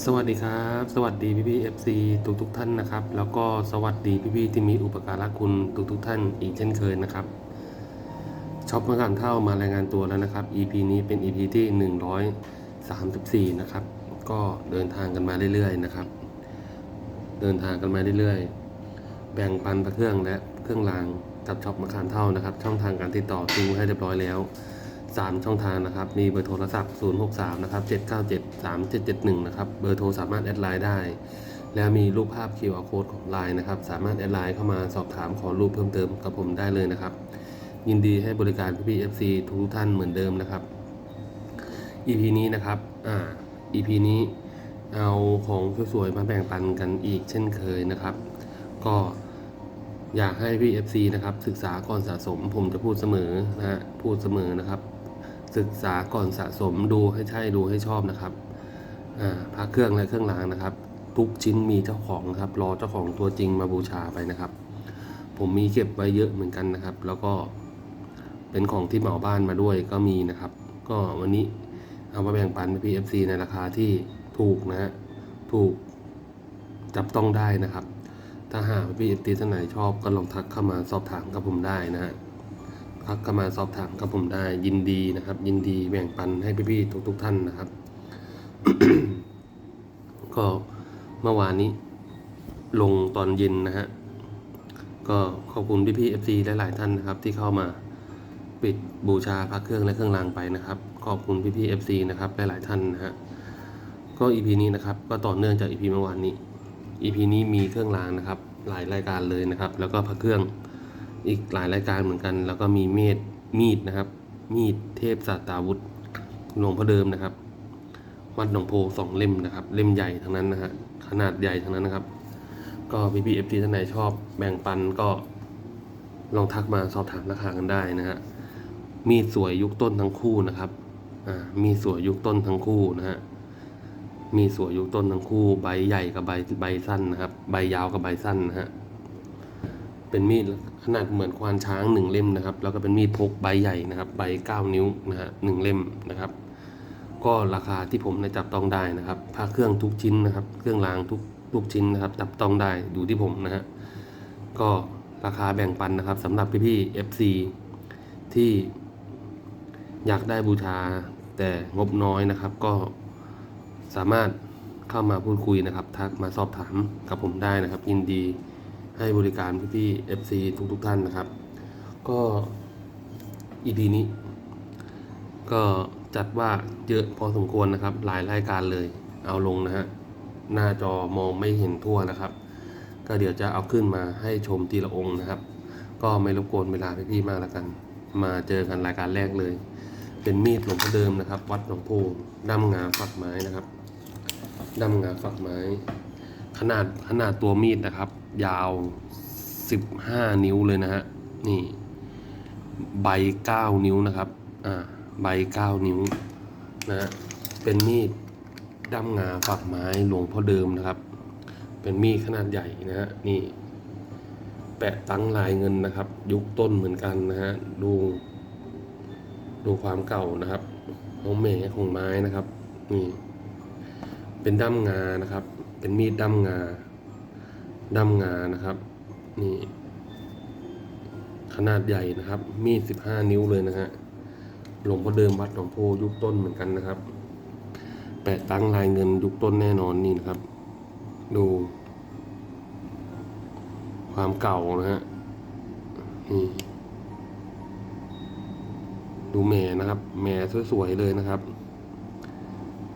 สวัสดีครับ สวัสดีพี่พี่เอฟซีทุกทุกท่านนะครับ แล้วก็สวัสดีพี่พี่ที่มีอุปการะคุณทุกทุกท่านอีกเช่นเคยนะครับช็อปมะขามเท่ามารายงานตัวแล้วนะครับ EP นี้เป็น EP ที่ 134 นะครับ ก็เดินทางกันมาเรื่อยๆนะครับ เดินทางกันมาเรื่อยๆ แบ่งปันพระเครื่องและเครื่องรางกับช็อปมะขามเท่านะครับ ช่องทางการติดต่อดูให้เรียบร้อยแล้ว 3 ช่องทางนะครับ มีเบอร์โทรศัพท์ 063 นะครับ 797 3771 นะครับ เบอร์โทรสามารถแอดไลน์ได้ แล้วมีรูปภาพ QR code ของไลน์นะครับ สามารถแอดไลน์เข้ามาสอบถามขอรูปเพิ่มเติมกับผมได้เลยนะครับ ยินดีให้บริการพี่ๆ FC ทุกท่านเหมือนเดิมนะครับ EP นี้นะครับ อ่า EP นี้เอาของสวยๆ มาแบ่งปันกันอีกเช่นเคยนะครับ ก็อยากให้พี่ FC นะครับศึกษาก่อนสะสมผมจะพูดเสมอนะฮะพูดเสมอนะครับ ศึกษาก่อนสะสมดูให้ใช่ดูให้ชอบนะครับพระเครื่องและเครื่องรางนะครับ ทุกชิ้นมีเจ้าของนะครับรอเจ้าของตัวจริงมาบูชาไปนะครับ ผมมีเก็บไว้เยอะเหมือนกันนะครับ แล้วก็เป็นของที่เหมาบ้านมาด้วยก็มีนะครับ ก็วันนี้เอามาแบ่งปันพี่เอฟซีในราคาที่ถูกนะฮะถูกจับต้องได้นะครับ ถ้าหากพี่เอฟซีท่านไหนชอบก็ลองทักเข้ามาสอบถามกับผมได้นะฮะ ทักเข้ามาสอบถามกับผมได้ยินดีนะครับ ยินดีแบ่งปันให้พี่ๆทุกๆท่านนะครับ ก็เมื่อวานนี้ลงตอนเย็นนะฮะก็ขอบคุณพี่ๆเอฟซีหลายๆท่านนะครับ ที่เข้ามาปิดบูชาพระเครื่องและเครื่องรางไปนะครับ ขอบคุณพี่ๆเอฟซีนะครับหลายๆท่านนะฮะก็อีพีนี้นะครับ ก็ต่อเนื่องจากอีพีเมื่อวานนี้อีพีนี้มีเครื่องรางนะครับ หลายรายการเลยนะครับ แล้วก็พระเครื่อง อีกหลายรายการเหมือนกัน แล้วก็มีเมดมีดนะครับ มีดเทพศาตาวุธหลวงพ่อเดิมนะครับวัดหนองโพสองเล่มนะครับ เล่มใหญ่ทั้งนั้นนะฮะขนาดใหญ่ทั้งนั้นนะครับ ก็พี่พีเอฟทีท่านไหนชอบแบ่งปันก็ลองทักมาสอบถามราคากันได้นะฮะมีดสวยยุคต้นทั้งคู่นะครับอ่ามีสวยยุคต้นทั้งคู่นะฮะมีสวยยุคต้นทั้งคู่ ใบใหญ่กับใบใบสั้นนะครับ ใบยาวกับใบสั้นนะฮะเป็นมีด ขนาดเหมือนควานช้างหนึ่งเล่มนะครับ แล้วก็เป็นมีดพกใบใหญ่นะครับ ใบเก้านิ้วนะฮะหนึ่งเล่มนะครับ ก็ราคาที่ผมได้จับต้องได้นะครับพระเครื่องทุกชิ้นนะครับ เครื่องรางทุกทุกชิ้นนะครับ จับต้องได้ดูที่ผมนะฮะก็ราคาแบ่งปันนะครับสำหรับพี่ๆ FC ที่อยากได้บูชาแต่งบน้อยนะครับ ก็สามารถเข้ามาพูดคุยนะครับ ทักมาสอบถามกับผมได้นะครับ ยินดี ให้บริการพี่ๆ FC ทุกทุกๆท่านนะครับ ก็ EP นี้ ก็จัดว่าเยอะพอสมควรนะครับ หลายรายการเลย เอาลงนะฮะ หน้าจอมองไม่เห็นทั่วนะครับ ก็เดี๋ยวจะเอาขึ้นมาให้ชมทีละองค์นะครับ ก็ไม่รบกวนเวลาพี่ๆมากแล้วกัน มาเจอกันรายการแรกเลย เป็นมีดหลวงพ่อเดิมนะครับ วัดหลวงพ่อด้ามงาฝักไม้นะครับด้ามงาฝักไม้ ขนาดขนาดตัวมีดนะครับ ยาว 15 นิ้วเลยนะฮะ นี่ ใบ 9 นิ้วนะครับ อ่า ใบ 9 นิ้วนะฮะเป็นมีดด้ามงาฝักไม้หลวงพ่อเดิมนะครับ เป็นมีดขนาดใหญ่นะฮะ นี่ แปะตั้งลายเงินนะครับ ยุคต้นเหมือนกันนะฮะ ดู ดูความเก่านะครับของแหมของไม้นะครับ นี่ เป็นด้ามงานะครับ เป็นมีดด้ามงา ด้ามงานะครับ นี่ ขนาดใหญ่นะครับ มีดสิบห้านิ้วเลยนะฮะหลวงพ่อเดิมวัดหนองโพยุคต้นเหมือนกันนะครับ แปะตั้งลายเงินยุคต้นแน่นอนนี่นะครับ ดู ความเก่านะฮะนี่ดูแหม่นะครับแหม่สวยๆเลยนะครับ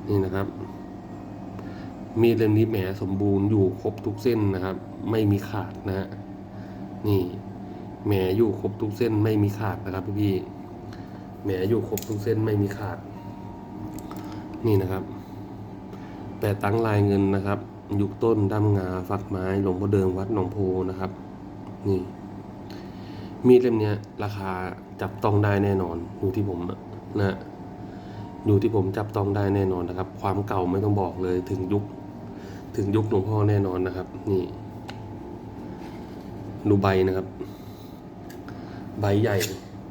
นี่นะครับ มีดเล่มนี้แหมสมบูรณ์อยู่ครบทุกเส้นนะครับ ไม่มีขาดนะฮะนี่แหมอยู่ครบทุกเส้นไม่มีขาดนะครับพี่แหมอยู่ครบทุกเส้นไม่มีขาด นี่นะครับแปะตั้งลายเงินนะครับ ยุคต้นด้ามงาฝักไม้ หลวงพ่อเดิมวัดหนองโพนะครับ นี่ มีดเล่มเนี้ยราคาจับต้องได้แน่นอน อยู่ที่ผมอะนะอยู่ที่ผมจับต้องได้แน่นอนนะครับ ความเก่าไม่ต้องบอกเลยถึงยุค ถึงยุคหลวงพ่อแน่นอนนะครับ นี่ดูใบนะครับ ใบใหญ่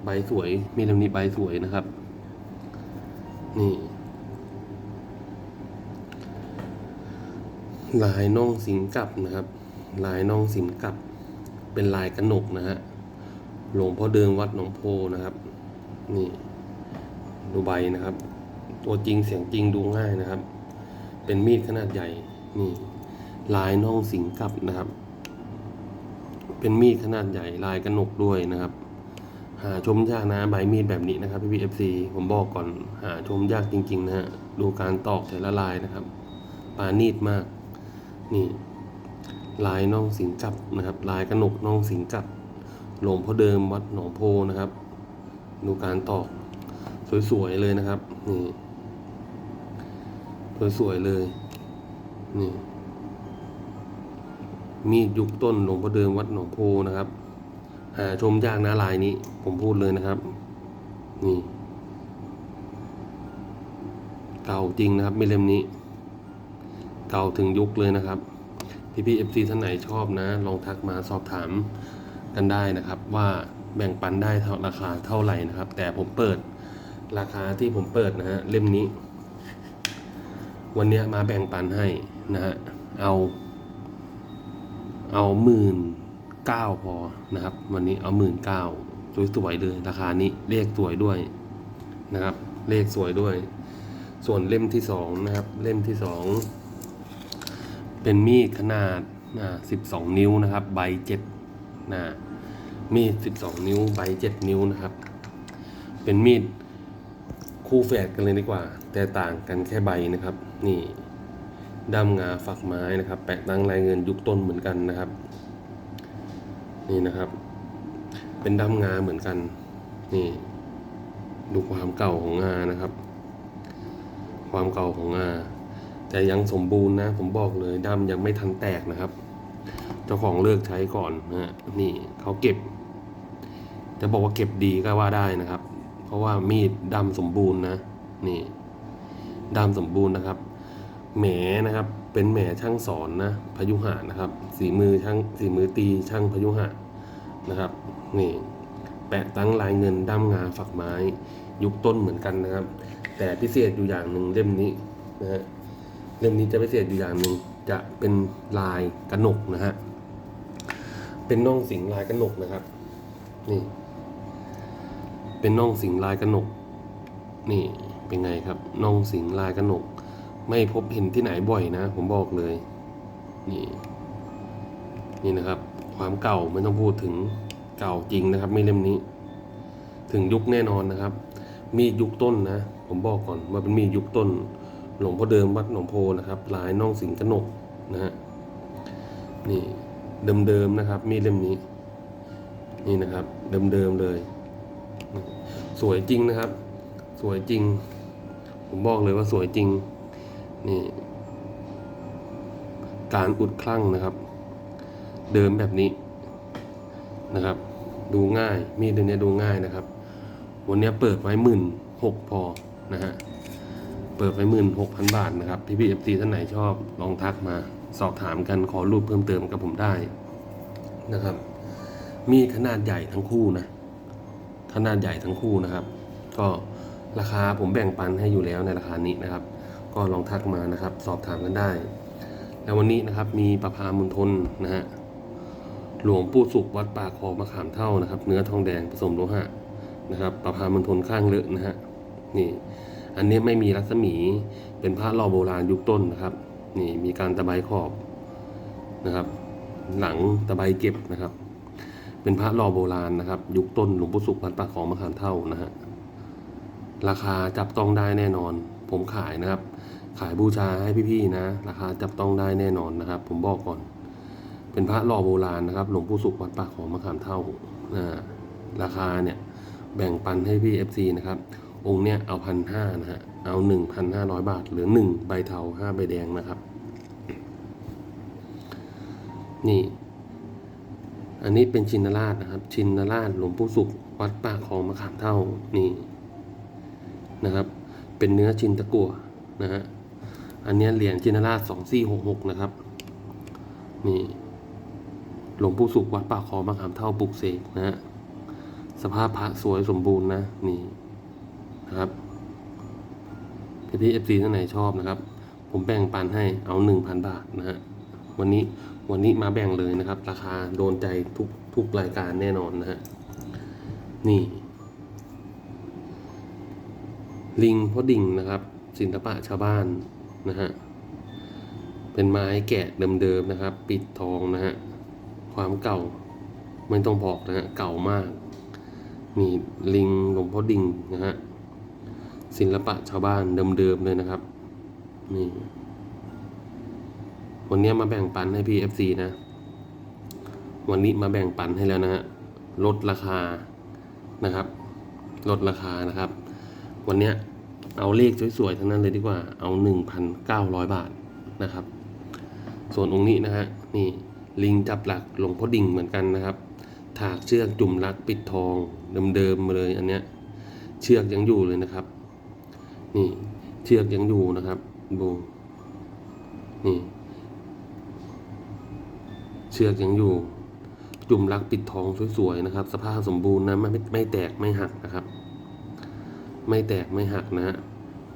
ใบสวย มีเล่มนี้ใบสวยนะครับ นี่ลายน่องสิงกับนะครับ ลายน่องสิงกับเป็นลายกระหนกนะฮะหลวงพ่อเดินวัดหนองโพนะครับ นี่ดูใบนะครับ ตัวจริงเสียงจริงดูง่ายนะครับ เป็นมีดขนาดใหญ่ นี่ลายน่องสิงกับนะครับ เป็นมีดขนาดใหญ่ลายกระหนกด้วยนะครับ หาชมยากนะใบมีดแบบนี้นะครับพี่พีเอฟซีผมบอกก่อนหาชมยากจริง ๆ นะฮะดูการตอกแต่ละลายนะครับ ปานีดมาก นี่ ลายน่องสิงกับนะครับ ลายกระหนกน่องสิงกับหลวงพ่อเดิมวัดหนองโพนะครับ ดูการตอกสวยๆเลยนะครับ นี่สวยๆเลย นี่มีดยุคต้นหลวงพ่อเดิมวัดหนองโพนะครับหาชมยากนะลายนี้ ผมพูดเลยนะครับ นี่ เก่าจริงนะครับมีเล่มนี้ เก่าถึงยุคเลยนะครับ พี่พี่เอฟซีท่านไหนชอบนะ ลองทักมาสอบถามกันได้นะครับ ว่าแบ่งปันได้เท่าราคาเท่าไหร่นะครับ แต่ผมเปิดราคาที่ผมเปิดนะฮะเล่มนี้ วันนี้มาแบ่งปันให้ นะฮะเอา เอาหมื่นเก้าพอนะครับ วันนี้เอาหมื่นเก้าสวยๆเลยราคานี้เลขสวยด้วยนะครับ เลขสวยด้วย ส่วนเล่มที่สองนะครับ เล่มที่สองเป็นมีดขนาดสิบสองนิ้วนะครับ ใบเจ็ดนะมีดสิบสองนิ้ว ใบเจ็ดนิ้วนะครับ เป็นมีดคู่แฝดกันเลยดีกว่า แต่ต่างกันแค่ใบนะครับ นี่ ด้ามงาฝักไม้นะครับ แปะตั้งลายเงินยุคต้นเหมือนกันนะครับ นี่นะครับ เป็นด้ามงาเหมือนกัน นี่ดูความเก่าของงานะครับ ความเก่าของงาแต่ยังสมบูรณ์นะผมบอกเลยด้ามยังไม่ทันแตกนะครับ เจ้าของเลิกใช้ก่อนนะนี่เขาเก็บ จะบอกว่าเก็บดีก็ว่าได้นะครับ เพราะว่ามีดดำสมบูรณ์นะ นี่ดำสมบูรณ์นะครับ แหมนะครับเป็นแหมช่างสอนนะพยุหะนะครับสีมือช่างสีมือตีช่างพยุหะนะครับนี่แปะตั้งลายเงินด้ามงาฝักไม้ ยุคต้นเหมือนกันนะครับ แต่พิเศษอยู่อย่างหนึ่งเล่มนี้นะฮะเล่มนี้จะพิเศษอยู่อย่างหนึ่งจะเป็นลายกระหนกนะฮะเป็นน่องสิงลายกระหนกนะครับ นี่ เป็นน่องสิงลายกระหนก นี่เป็นไงครับน่องสิงลายกระหนก ไม่พบเห็นที่ไหนบ่อยนะ ผมบอกเลย นี่ นี่นะครับ ความเก่าไม่ต้องพูดถึงเก่าจริงนะครับ ไม่เล่มนี้ ถึงยุคแน่นอนนะครับ มียุคต้นนะ ผมบอกก่อนว่าเป็นมียุคต้น หลวงพ่อเดิมวัดหนองโพนะครับลายน่องสิงกนกนะฮะนี่เดิมๆนะครับ มีเล่มนี้ นี่นะครับเดิมๆเลย สวยจริงนะครับ สวยจริง ผมบอกเลยว่าสวยจริง นี่ การอุดคลั่งนะครับ เดิมแบบนี้นะครับ ดูง่ายมีดเล่มนี้ดูง่ายนะครับ วันนี้เปิดไว้หมื่นหกพอนะฮะเปิดไว้หมื่นหกพันบาทนะครับพี่พี่เอฟซีท่านไหนชอบลองทักมา สอบถามกันขอรูปเพิ่มเติมกับผมได้นะครับ มีขนาดใหญ่ทั้งคู่นะขนาดใหญ่ทั้งคู่นะครับ ก็ราคาผมแบ่งปันให้อยู่แล้วในราคานี้นะครับ ก็ลองทักมานะครับ สอบถามกันได้ แล้ววันนี้นะครับมีประพามุนทนนะฮะหลวงปู่สุขวัดป่าคลองมะขามเท่านะครับ เนื้อทองแดงผสมโลหะนะครับ ประพามุนทนข้างเลอะนะฮะนี่ อันนี้ไม่มีรัศมีเป็นพระรอโบราณยุคต้นนะครับ นี่มีการตะไบขอบนะครับ หลังตะไบเก็บนะครับ เป็นพระรอโบราณนะครับ ยุคต้นหลวงปู่สุขวัดป่าของมะขามเท่านะฮะราคาจับต้องได้แน่นอน ผมขายนะครับ ขายบูชาให้พี่ๆนะ ราคาจับต้องได้แน่นอนนะครับ ผมบอกก่อน เป็นพระรอโบราณนะครับ หลวงปู่สุขวัดป่าของมะขามเท่าอ่าราคาเนี่ยแบ่งปันให้พี่ FC นะครับ องค์เนี้ยเอาพันห้านะฮะ เอาหนึ่งพันห้าร้อยบาท หรือหนึ่งใบเทาห้าใบแดงนะครับ นี่ อันนี้เป็นชินราชนะครับ ชินราชหลวงปู่สุขวัดป่าคลองมะขามเท่านี่นะครับ เป็นเนื้อชินตะกั่วนะฮะ อันนี้เหรียญชินราชสองสี่หกหกนะครับ นี่ หลวงปู่สุขวัดป่าคอมะขามเท่าปุกเสกนะฮะ สภาพพระสวยสมบูรณ์นะ นี่นะครับพี่พี่เอฟซีท่านไหนชอบนะครับผผมแบ่งปันให้เอาหนึ่งพันบาทนะฮะ วันนี้วันนี้มาแบ่งเลยนะครับ ราคาโดนใจทุกทุกรายการแน่นอนนะฮะ นี่ ลิงพ่อดิ่งนะครับศิลปะชาวบ้าน นะฮะ เป็นไม้แกะเดิมๆนะครับ ปิดทองนะฮะ ความเก่าไม่ต้องบอกนะฮะ เก่ามาก นี่ลิงหลวงพ่อดิ่งนะฮะ ศิลปะชาวบ้านเดิมๆเลยนะครับ นี่ วันนี้มาแบ่งปันให้พี่ FC นะ วันนี้มาแบ่งปันให้แล้วนะฮะ ลดราคานะครับ ลดราคานะครับ วันเนี้ย เอาเลขสวยๆ ทั้งนั้นเลยดีกว่า เอา 1,900 บาทนะครับ ส่วนองค์นี้นะฮะ นี่ลิงจับหลักหลวงพ่อดิ่งเหมือนกันนะครับ ถากเชือกจุ่มรักปิดทองเดิมๆมาเลยอันเนี้ย เชือกยังอยู่เลยนะครับ นี่เชือกยังอยู่นะครับ ดู นี่ เชือกยังอยู่ จุ่มรักปิดทองสวยๆนะครับ สภาพสมบูรณ์นะไม่ไม่แตกไม่หักนะครับ ไม่แตกไม่หักนะฮะ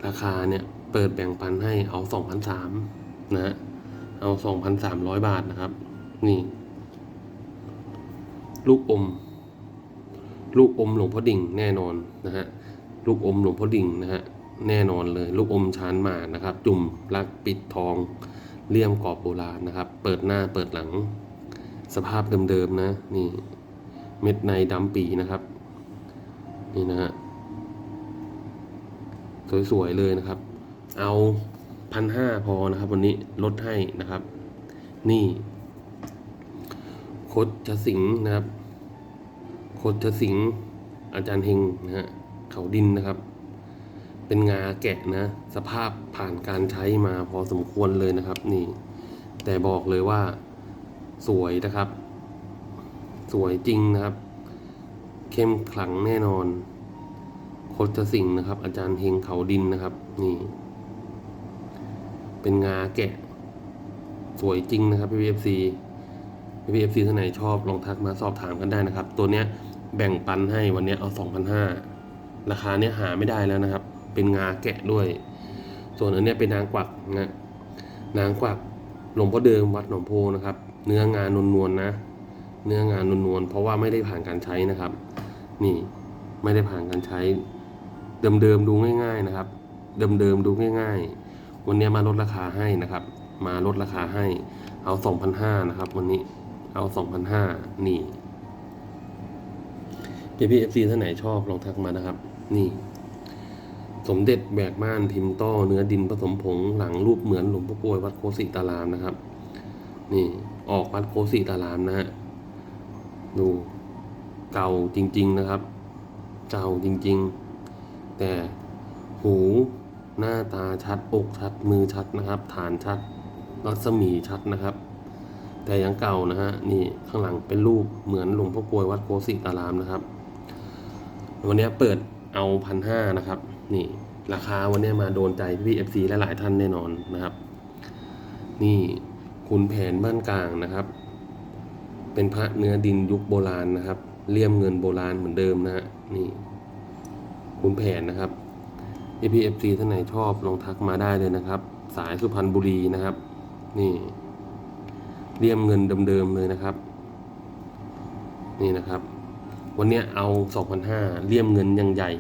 ราคาเนี่ยเปิดแบ่งปันให้เอาสองพันสามนะฮะเอาสองพันสามร้อยบาทนะครับ นี่ ลูกอม ลูกอมหลวงพ่อดิ่งแน่นอนนะฮะลูกอมหลวงพ่อดิ่งนะฮะแน่นอนเลย ลูกอมชานหมานะครับ จุ่มรักปิดทองเลี่ยมกรอบโบราณนะครับ เปิดหน้าเปิดหลัง สภาพเดิมๆนะ นี่ เม็ดในดำปีนะครับ นี่นะฮะ สวยๆเลยนะครับ เอาพันห้าพอนะครับ วันนี้ลดให้นะครับ นี่โคดจะสิงห์นะครับ โคดจะสิงห์อาจารย์เฮงนะฮะเขาดินนะครับ เป็นงาแกะนะ สภาพผ่านการใช้มาพอสมควรเลยนะครับ นี่ แต่บอกเลยว่าสวยนะครับ สวยจริงนะครับ เข้มขลังแน่นอน คตสิงห์นะครับ อาจารย์เฮงเขาดินนะครับ นี่ เป็นงาแกะ สวยจริงนะครับพี่พีเอฟซีพี่พีเอฟซีท่านไหนชอบลองทักมาสอบถามกันได้นะครับ ตัวเนี้ยแบ่งปันให้วันเนี้ยเอาสองพันห้าราคาเนี้ยหาไม่ได้แล้วนะครับ เป็นงาแกะด้วย ส่วนอันเนี้ยเป็นนางกวักนะนางกวักหลวงพ่อเดิมวัดหนองโพนะครับ เนื้องานนวลๆนะ เนื้องานนวลๆเพราะว่าไม่ได้ผ่านการใช้นะครับ นี่ไม่ได้ผ่านการใช้ เดิมๆดูง่าย ๆนะครับ เดิมๆดูง่าย ๆ วันนี้มาลดราคาให้นะครับ มาลดราคาให้ เอา2,500นะครับ วันนี้เอา2,500นี่พี่พีเอฟซีท่านไหนชอบลองทักมานะครับ นี่ สมเด็จแบกม่านพิมพ์ต้อเนื้อดินผสมผงหลังรูปเหมือนหลวงพ่อกวยวัดโคสิตารามนะครับ นี่ ออกวัดโคสิตารามนะฮะดูเก่าจริง ๆนะครับ เก่าจริง ๆ แต่หูหน้าตาชัดอกชัดมือชัดนะครับ ฐานชัดรัศมีชัดนะครับ แต่ยังเก่านะฮะนี่ข้างหลังเป็นรูปเหมือนหลวงพ่อกลวยวัดโคสิตารามนะครับ วันนี้เปิดเอาพันห้านะครับ นี่ ราคาวันนี้มาโดนใจพี่เอฟซีและหลายท่านแน่นอนนะครับ นี่คุณแผนบ้านกลางนะครับ เป็นพระเนื้อดินยุคโบราณนะครับเลี่ยมเงินโบราณเหมือนเดิมนะฮะนี่ คุณแผนนะครับ APFC ท่านไหนชอบลองทักมาได้เลยนะครับ สายสุพรรณบุรีนะครับ นี่เลี่ยมเงินเดิมๆเลยนะครับ นี่นะครับ วันนี้เอา 2,500เลี่ยมเงินยังใหญ่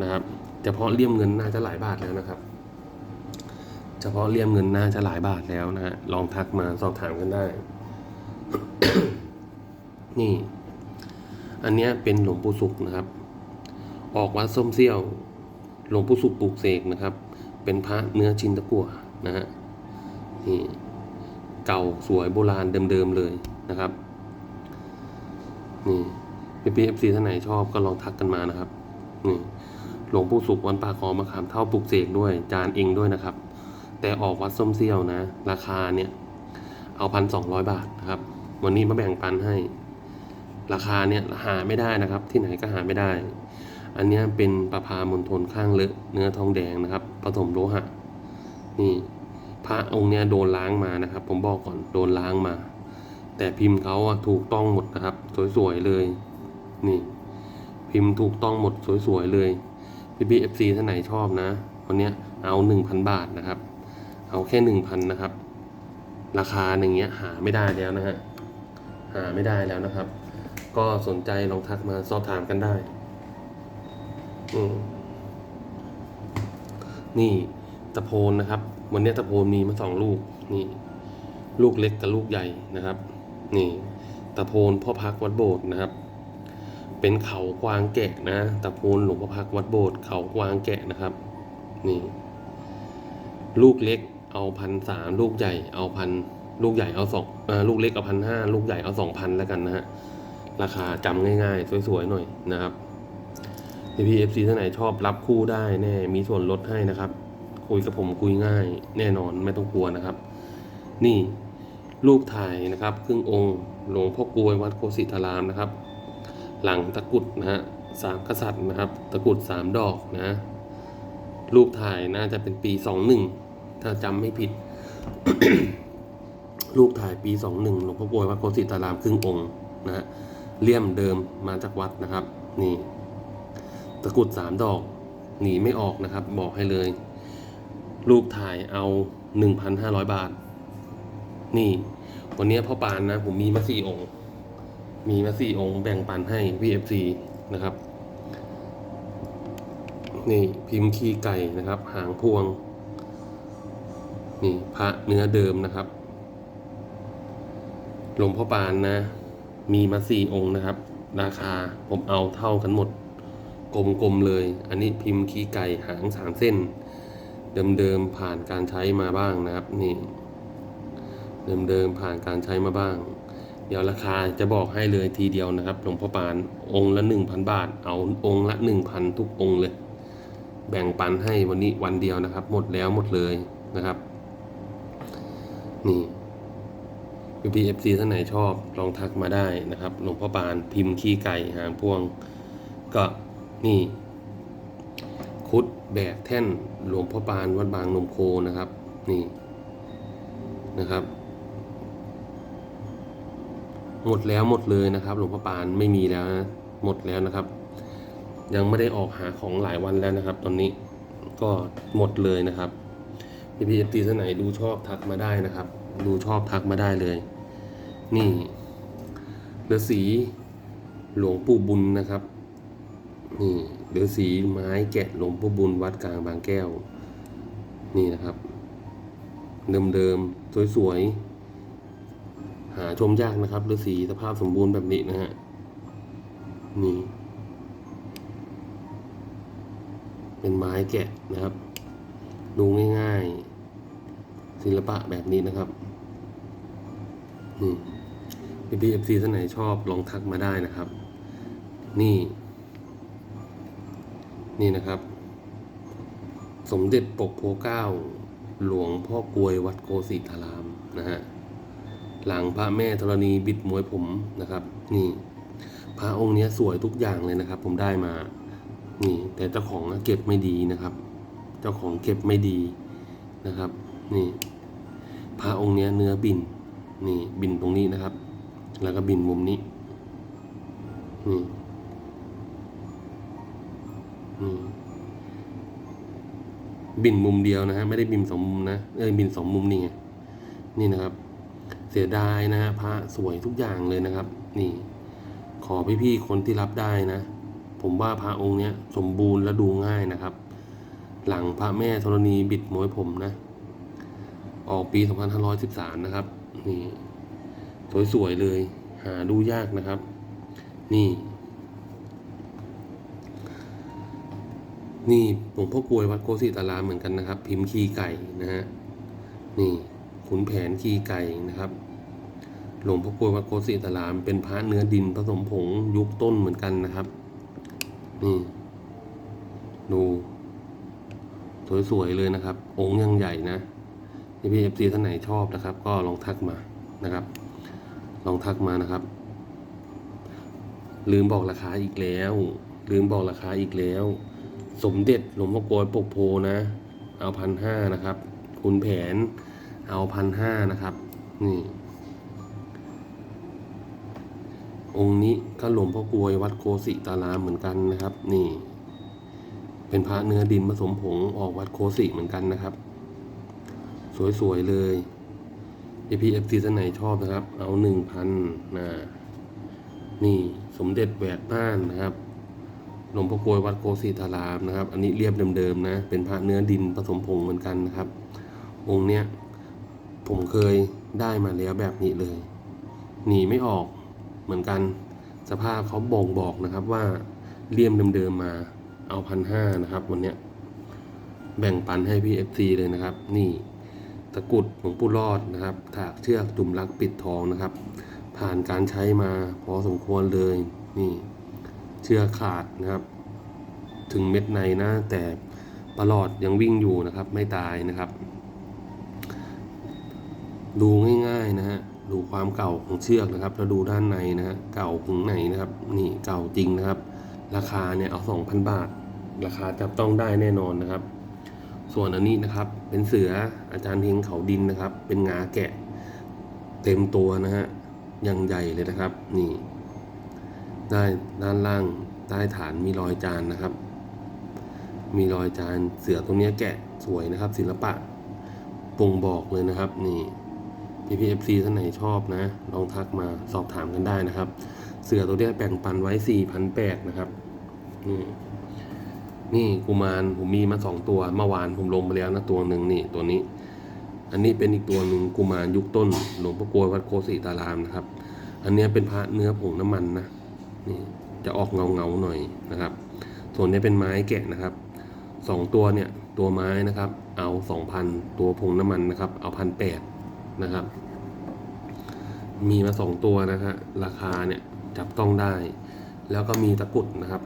นะครับ เฉพาะเลี่ยมเงินน่าจะหลายบาทแล้วนะครับ เฉพาะเลี่ยมเงินน่าจะหลายบาทแล้วนะฮะลองทักมาสอบถามกันได้ นี่ อันนี้เป็นหลวงปู่สุขนะครับ ออกวัดส้มเซี่ยวหลวงปู่สุขปลูกเสกนะครับ เป็นพระเนื้อชินตะกั่วนะฮะนี่เก่าสวยโบราณเดิมๆเลยนะครับนี่พี่พีเอฟซีท่านไหนชอบก็ลองทักกันมานะครับนี่หลวงปู่สุขวันปากคอมาขามเท่าปลูกเสกด้วย จานเองด้วยนะครับ แต่ออกวัดส้มเซี่ยวนะ ราคาเนี่ย เอาพันสองร้อยบาทนะครับ วันนี้มาแบ่งปันให้ ราคาเนี่ยหาไม่ได้นะครับ ที่ไหนก็หาไม่ได้ อันนี้เป็นประพามณฑลข้างเลอะเนื้อทองแดงนะครับผสมโลหะ นี่พระองค์เนี้ยโดนล้างมานะครับ ผมบอกก่อนโดนล้างมา แต่พิมพ์เขาอะถูกต้องหมดนะครับ สวยๆเลย นี่ พิมพ์ถูกต้องหมดสวยๆเลยพี่พีเอฟซีท่านไหนชอบนะวันเนี้ยเอาหนึ่งพันบาทนะครับ เอาแค่หนึ่งพันนะครับ ราคาอย่างเงี้ยหาไม่ได้แล้วนะฮะหาไม่ได้แล้วนะครับ ก็สนใจลองทักมาสอบถามกันได้ อืมนี่ตะโพนนะครับ วันนี้ตะโพนมีมาสองลูก นี่ ลูกเล็กกับลูกใหญ่นะครับ นี่ตะโพนพ่อพักวัดโบสถ์นะครับ เป็นเขากวางแกะนะตะโพนหลวงพ่อพักวัดโบสถ์เขากวางแกะนะครับ นี่ ลูกเล็กเอาพันสามลูกใหญ่เอาพันลูกใหญ่เอาสองลูกเล็กเอาพันห้าลูกใหญ่เอาสองพันแล้วกันนะฮะราคาจำง่ายๆ สวยๆหน่อยนะครับ พีเอฟซีท่านไหนชอบรับคู่ได้แน่มีส่วนลดให้นะครับ คุยกับผมคุยง่าย แน่นอนไม่ต้องกลัวนะครับ นี่รูปถ่ายนะครับ ครึ่งองค์หลวงพ่อกลวยวัดโคสิตารามนะครับ หลังตะกุดนะฮะสามกษัตริย์นะครับ ตะกุดสามดอกนะ รูปถ่ายน่าจะเป็นปีสองหนึ่งถ้าจำไม่ผิด รูปถ่ายปีสองหนึ่งหลวงพ่อกลวยวัดโคสิตารามครึ่งองค์นะฮะเลี่ยมเดิมมาจากวัดนะครับ นี่ะกรุดสามดอก หนีไม่ออกนะครับ บอกให้เลย รูปถ่ายเอาหนึ่งพันห้าร้อยบาท นี่ วันนี้พ่อปานนะ ผมมีมาสี่องค์ มีมาสี่องค์ แบ่งปันให้ VFC นะครับ นี่พิมพ์ขี้ไก่นะครับ หางพวง นี่พระเนื้อเดิมนะครับหลวงพ่อปานนะ มีมาสี่องค์นะครับ ราคาผมเอาเท่ากันหมด กลมๆเลย อันนี้พิมพ์ขี้ไก่หางสามเส้น เดิมๆผ่านการใช้มาบ้างนะครับนี่เดิมๆผ่านการใช้มาบ้าง เดี๋ยวราคาจะบอกให้เลยทีเดียวนะครับหลวงพ่อปานองค์ละหนึ่งพันบาท เอาองค์ละหนึ่งพันทุกองค์เลย แบ่งปันให้วันนี้วันเดียวนะครับ หมดแล้วหมดเลยนะครับนี่พีเอฟซีท่านไหนชอบลองทักมาได้นะครับหลวงพ่อปานพิมพ์ขี้ไก่หางพวงก็ นี่คุดแบกแท่นหลวงพ่อปานวัดบางนมโคนะครับ นี่นะครับ หมดแล้วหมดเลยนะครับ หลวงพ่อปานไม่มีแล้วนะหมดแล้วนะครับ ยังไม่ได้ออกหาของหลายวันแล้วนะครับ ตอนนี้ก็หมดเลยนะครับพี่พีเอฟตีท่านไหนดูชอบทักมาได้นะครับ ดูชอบทักมาได้เลย นี่ฤาษีหลวงปู่บุญนะครับ นี่ฤาษีไม้แกะหลวงปู่บุญวัดกลางบางแก้ว นี่นะครับ เดิมๆ สวยๆ หาชมยากนะครับฤาษีสภาพสมบูรณ์แบบนี้นะฮะ นี่ เป็นไม้แกะนะครับ ดูง่ายๆ ศิลปะแบบนี้นะครับนี่พี่พีเอฟซีท่านไหนชอบลองทักมาได้นะครับ นี่ นี่นะครับ สมเด็จปกโพเก้า หลวงพ่อกลวยวัดโกสิตารามนะฮะหลังพระแม่ธรณีบิดมวยผมนะครับ นี่ พระองค์นี้สวยทุกอย่างเลยนะครับ ผมได้มา นี่ แต่เจ้าของเก็บไม่ดีนะครับ เจ้าของเก็บไม่ดีนะครับ นี่ พระองค์นี้เนื้อบิน นี่บินตรงนี้นะครับ แล้วก็บินมุมนี้ นี่ นี่บินมุมเดียวนะฮะไม่ได้บินสองมุมนะเอ้ยบินสองมุมนี่ไงนี่นะครับ เสียดายนะฮะพระสวยทุกอย่างเลยนะครับ นี่ ขอพี่ๆคนที่รับได้นะผมว่าพระองค์เนี้ยสมบูรณ์และดูง่ายนะครับ หลังพระแม่ธรณีบิดมวยผมนะ ออกปี 2513 นะครับ นี่ สวยๆเลย หาดูยากนะครับ นี่ นี่หลวงพ่อกลวยวัดโกสิตารามเหมือนกันนะครับ พิมพ์ขีไก่นะฮะนี่ขุนแผนขีไก่นะครับ หลวงพ่อกลวยวัดโกสิตาราม เป็นพระเนื้อดินผสมผงยุคต้นเหมือนกันนะครับ นี่ดูสวยๆเลยนะครับ องค์ยังใหญ่นะพี่พี่เอฟซีท่านไหนชอบนะครับ ก็ลองทักมานะครับ ลองทักมานะครับ ลืมบอกราคาอีกแล้ว ลืมบอกราคาอีกแล้ว สมเด็จหลวงพ่อกลวยปกโพนะ เอาพันห้านะครับ คุณแผนเอาพันห้านะครับ นี่ องค์นี้ก็หลวงพ่อกลวยวัดโคสิตารามเหมือนกันนะครับ นี่ เป็นพระเนื้อดินผสมผงออกวัดโคสิเหมือนกันนะครับ สวยๆเลย APFC ท่านไหนชอบนะครับ เอาหนึ่งพันนะนี่สมเด็จแหวกบ้านนะครับ หลวงพ่อกวยวัดโกศิตารามนะครับ อันนี้เรียบเดิมๆนะ เป็นพระเนื้อดินผสมผงเหมือนกันนะครับ องค์เนี้ยผมเคยได้มาแล้วแบบนี้เลย หนีไม่ออกเหมือนกัน สภาพเขาบ่งบอกนะครับว่าเลี่ยมเดิมๆมาเอาพันห้านะครับ วันเนี้ยแบ่งปันให้พี่ FC เลยนะครับ นี่ตะกุดหลวงปู่รอดนะครับ ถากเชือกจุ่มลักปิดทองนะครับ ผ่านการใช้มาพอสมควรเลยนี่ เชือกขาดนะครับ ถึงเม็ดในนะ แต่ประหลอดยังวิ่งอยู่นะครับ ไม่ตายนะครับ ดูง่ายๆนะฮะดูความเก่าของเชือกนะครับแล้วดูด้านในนะฮะเก่าถึงไหนนะครับ นี่เก่าจริงนะครับ ราคาเนี่ยเอา2,000 บาท ราคาจับต้องได้แน่นอนนะครับ ส่วนอันนี้นะครับ เป็นเสืออาจารย์เฮงเขาดินนะครับ เป็นงาแกะ เต็มตัวนะฮะยังใหญ่เลยนะครับ นี่ ได้ด้านล่างใต้ฐานมีรอยจานนะครับ มีรอยจานเสือตรงนี้แกะสวยนะครับ ศิลปะบ่งบอกเลยนะครับ นี่พี่พีเอฟซีท่านไหนชอบนะ ลองทักมาสอบถามกันได้นะครับ เสือตัวนี้แบ่งปันไว้สี่พันแปดนะครับนี่นี่กุมารผมมีมาสองตัวเมื่อวานผมลงไปแล้วนะตัวหนึ่งนี่ตัวนี้ อันนี้เป็นอีกตัวหนึ่งกุมารยุคต้น หลวงพ่อกลวยวัดโคสีตารามนะครับ อันนี้เป็นพระเนื้อผงน้ำมันนะ นี่จะออกเงาเงาหน่อยนะครับ ส่วนนี้เป็นไม้แกะนะครับสองตัวเนี่ยตัวไม้นะครับ เอาสองพันตัวผงน้ำมันนะครับ เอาพันแปดนะครับ มีมาสองตัวนะฮะราคาเนี่ยจับต้องได้ แล้วก็มีตะกุดนะครับ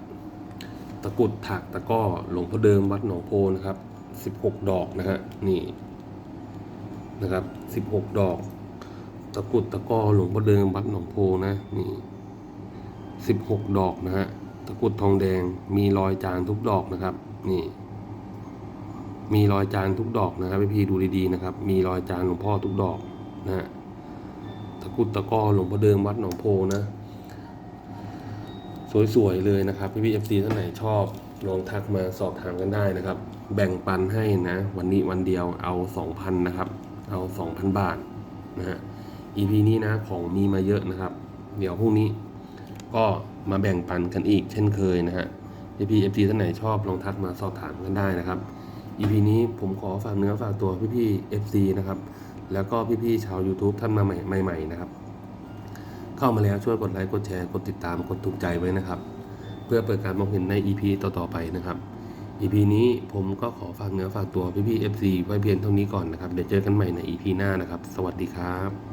ตะกุดถักตะก้อหลวงพ่อเดิมวัดหนองโพนะครับสิบหกดอกนะฮะนี่นะครับสิบหกดอก ตะกุดตะก้อหลวงพ่อเดิมวัดหนองโพนะนี่ สิบหกดอกนะฮะตะกุดทองแดงมีรอยจานทุกดอกนะครับ นี่ มีรอยจานทุกดอกนะครับพี่ๆดูดีๆนะครับ มีรอยจานหลวงพ่อทุกดอกนะฮะตะกุดตะก้อหลวงพ่อเดิมวัดหนองโพนะ สวยๆเลยนะครับ พี่พีเอฟซีท่านไหนชอบลองทักมาสอบถามกันได้นะครับ แบ่งปันให้นะ วันนี้วันเดียวเอา2,000นะครับ เอา2,000บาทนะฮะ EP นี้นะของมีมาเยอะนะครับ เดี๋ยวพรุ่งนี้ ก็มาแบ่งปันกันอีกเช่นเคยนะฮะพี่พี่เอฟซีท่านไหนชอบลองทักมาสอบถามกันได้นะครับ EP นี้ผมขอฝากเนื้อฝากตัวพี่พี่เอฟซีนะครับ แล้วก็พี่ๆชาว YouTube ท่านมาใหม่ใหม่ๆนะครับ เข้ามาแล้วช่วยกดไลค์กดแชร์กดติดตามกดถูกใจไว้นะครับ เพื่อเปิดการมองเห็นใน EP ต่อๆไปนะครับ EP นี้ผมก็ขอฝากเนื้อฝากตัวพี่ๆ FC ไว้เพียงเท่านี้ก่อนนะครับ เดี๋ยวเจอกันใหม่ใน EP หน้านะครับ สวัสดีครับ